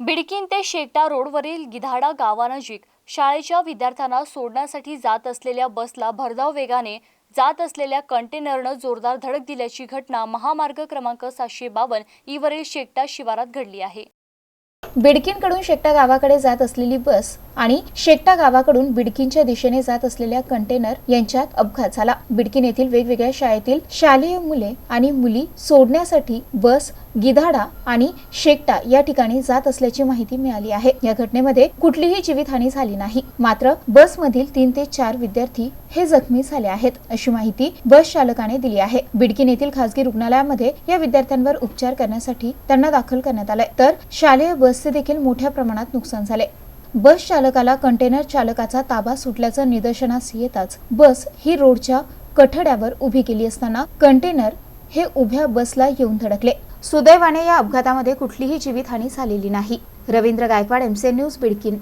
बिडकीन ते शेकटा रोडवरील गिधाडा गावानजीक शाळेच्या विद्यार्थ्यांना सोडण्यासाठी जात असलेल्या बसला भरधाव वेगाने जात असलेल्या कंटेनरनं जोरदार धडक दिल्याची घटना महामार्ग क्रमांक सातशे बावन्न ईवरील शेकटा शिवारात घडली आहे. बिडकीनकडून शेकटा गावाकडे जात असलेली बस आणि शेकटा गावाकडून बिडकींच्या दिशेने जात असलेल्या कंटेनर यांच्यात अपघात झाला. बिडकीन येथील वेगवेगळ्या शाळेतील शालेय मुले आणि मुली सोडण्यासाठी बस गिधाडा आणि शेकटा या ठिकाणी जात असल्याची माहिती मिळाली आहे. या घटनेमध्ये कुठलीही जीवितहानी झाली नाही. मात्र बसमधील तीन ते चार विद्यार्थी हे जखमी झाले आहेत अशी माहिती बस चालकाने दिली आहे. बिडकीन येथील खासगी रुग्णालयामध्ये या विद्यार्थ्यांवर उपचार करण्यासाठी त्यांना दाखल करण्यात आलंय. तर शालेय बसचे देखील मोठ्या प्रमाणात नुकसान झाले. बस चालकाला कंटेनर चालकाचा ताबा सुटल्याचं निदर्शनास येताच बस ही रोडच्या कठड्यावर उभी केली असताना कंटेनर हे उभ्या बसला येऊन धडकले. सुदैवाने या अपघातामध्ये कुठलीही जीवितहानी झालेली नाही. रवींद्र गायकवाड एमसे न्यूज बिडकीन.